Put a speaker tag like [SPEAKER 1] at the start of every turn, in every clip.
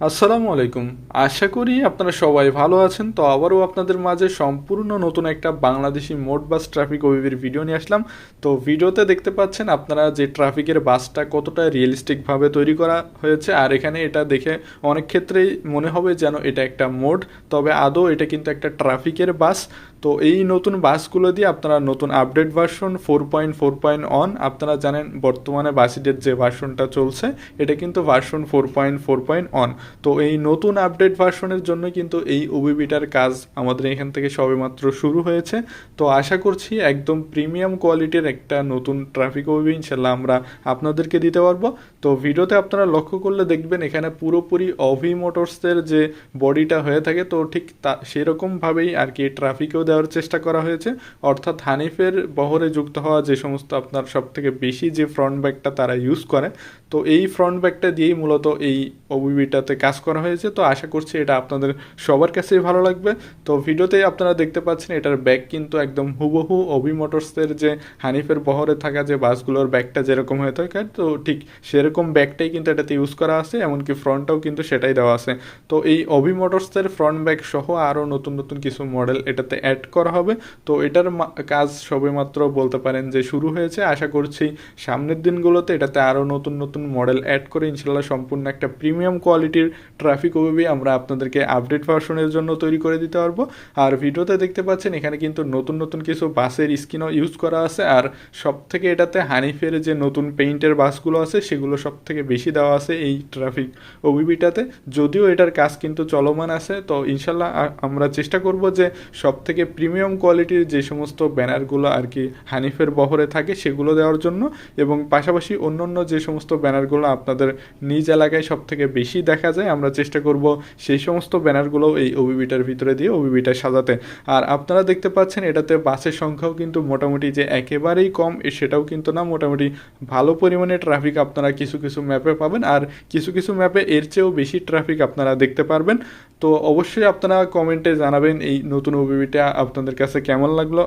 [SPEAKER 1] আসসালামু আলাইকুম। আশা করি আপনারা সবাই ভালো আছেন। তো আবারও আপনাদের মাঝে সম্পূর্ণ নতুন একটা বাংলাদেশি মোট বাস ট্রাফিক ওয়েবের ভিডিও নিয়ে আসলাম। তো ভিডিওতে দেখতে পাচ্ছেন আপনারা যে ট্রাফিকের বাসটা কতটা রিয়েলিস্টিকভাবে তৈরি করা হয়েছে, আর এখানে এটা দেখে অনেক ক্ষেত্রেই মনে হবে যেন এটা একটা মোড, তবে আদৌ এটা কিন্তু একটা ট্রাফিকের বাস। তো এই নতুন বাসগুলো দিয়ে আপনারা নতুন update version four point four point one আপনারা জানেন বর্তমানে বাসিডের যে ভার্সনটা চলছে, এটা কিন্তু version four point four point one তো এই নতুন আপডেট ভার্সনের জন্য কিন্তু এই ওবিবিটার কাজ আমাদের এখান থেকে সবেমাত্র শুরু হয়েছে। তো আশা করছি একদম প্রিমিয়াম কোয়ালিটির একটা নতুন ট্রাফিক ওবিবি ইনশাল্লাহ আমরা আপনাদেরকে দিতে পারব। তো ভিডিওতে আপনারা লক্ষ্য করলে দেখবেন এখানে পুরোপুরি অভি মোটরসের যে বডিটা হয়ে থাকে, তো ঠিক তা সেরকমভাবেই আর কি ট্রাফিকেও দেওয়ার চেষ্টা করা হয়েছে। অর্থাৎ হানিফের বহরে যুক্ত হওয়া যে সমস্ত আপনার সব থেকে বেশি যে ফ্রন্ট ব্যাগটা তারা ইউজ করে, তো এই ফ্রন্ট ব্যাগটা দিয়েই মূলত এই ওবিবিটাতে কাজ করা হয়েছে। তো আশা করছি এটা আপনাদের সবার কাছেই ভালো লাগবে। তো ভিডিওতে আপনারা দেখতে পাচ্ছেন এটার ব্যাগ কিন্তু একদম হুবহু অভি মোটরসের যে হানিফের বহরে থাকা যে বাসগুলোর ব্যাগটা যেরকম হয়ে থাকে, তো ঠিক সেরকম ব্যাগটাই কিন্তু এটাতে ইউজ করা আছে, এমনকি ফ্রন্টটাও কিন্তু সেটাই দেওয়া আছে। তো এই অভি মোটরসের ফ্রন্ট ব্যাগ সহ আরও নতুন নতুন কিছু মডেল এটাতে অ্যাড করা হবে। তো এটার কাজ সবেমাত্র বলতে পারেন যে শুরু হয়েছে। আশা করছি সামনের দিনগুলোতে এটাতে আরও নতুন নতুন মডেল অ্যাড করে ইনশাল্লাহ সম্পূর্ণ একটা প্রিমিয়াম কোয়ালিটির ট্রাফিক ওবিবি আমরা আপনাদেরকে আপডেট ভার্সনের জন্য তৈরি করে দিতে পারব। আর ভিডিওতে দেখতে পাচ্ছেন এখানে কিন্তু নতুন নতুন কিছু বাসের স্কিনও ইউজ করা আছে। আর সব থেকে এটাতে হানিফের যে নতুন পেইন্টের বাসগুলো আছে, সেগুলো সব থেকে বেশি দেওয়া আছে এই ট্রাফিক ওবিবিটাতে যদিও এটার কাজ কিন্তু চলমান আছে, তো ইনশাল্লাহ আমরা চেষ্টা করব যে সব থেকে প্রিমিয়াম কোয়ালিটির যে সমস্ত ব্যানারগুলো আর কি হানিফের বহরে থাকে, সেগুলো দেওয়ার জন্য এবং পাশাপাশি অন্য অন্য যে সমস্ত ব্যানারগুলো আপনাদের নিজ এলাকায় সব থেকে বেশি দেখা যায়, আমরা চেষ্টা করব সেই সমস্ত ব্যানারগুলো এই ওবিবিটার ভিতরে দিয়ে ওবিবিটা সাজাতে। আর আপনারা দেখতে পাচ্ছেন এটাতে বাসের সংখ্যাও কিন্তু মোটামুটি যে একেবারেই কম সেটাও কিন্তু না, মোটামুটি ভালো পরিমাণে ট্রাফিক আপনারা কিছু কিছু ম্যাপে পাবেন। আর কিছু কিছু ম্যাপে এর চেয়েও বেশি ট্রাফিক আপনারা দেখতে পারবেন। তো অবশ্যই আপনারা কমেন্টে জানাবেন এই নতুন ওবিবিটা আপনাদের কাছে কেমন লাগল।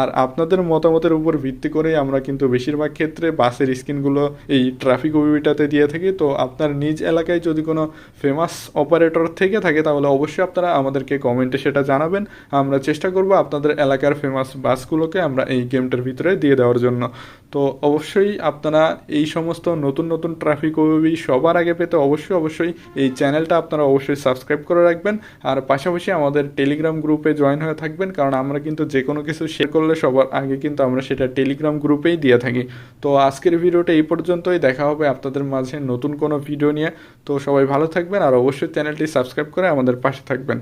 [SPEAKER 1] আর আপনাদের মতামতের উপর ভিত্তি করেই আমরা কিন্তু বেশিরভাগ ক্ষেত্রে বাসের স্ক্রিনগুলো এই ট্রাফিক ওবিবিটাতে দিয়ে থাকি। তো আপনার নিজ এলাকায় যদি কোনো ফেমাস অপারেটর থেকে থাকে, তাহলে অবশ্যই আপনারা আমাদেরকে কমেন্টে সেটা জানাবেন। আমরা চেষ্টা করব আপনাদের এলাকার ফেমাস বাসগুলোকে আমরা এই গেমটার ভিতরে দিয়ে দেওয়ার জন্য। তো অবশ্যই আপনারা এই সমস্ত নতুন নতুন ট্রাফিক ওবিবি সবার আগে পেতে অবশ্যই অবশ্যই এই চ্যানেলটা আপনারা অবশ্যই সাবস্ক্রাইব করে রাখবেন। আর পাশাপাশি আমাদের টেলিগ্রাম গ্রুপে জয়েন হয়ে থাকবেন, কারণ আমরা কিন্তু যে কোনো কিছু শেয়ার করলে সবার আগে কিন্তু আমরা সেটা টেলিগ্রাম গ্রুপেই দিয়ে থাকি। তো আজকের ভিডিওটা এই পর্যন্তই, দেখা হবে আপনাদের মাঝে নতুন কোনো ভিডিও নিয়ে। তো সবাই ভালো থাকবেন, আর অবশ্যই চ্যানেলটি সাবস্ক্রাইব করে আমাদের পাশে থাকবেন।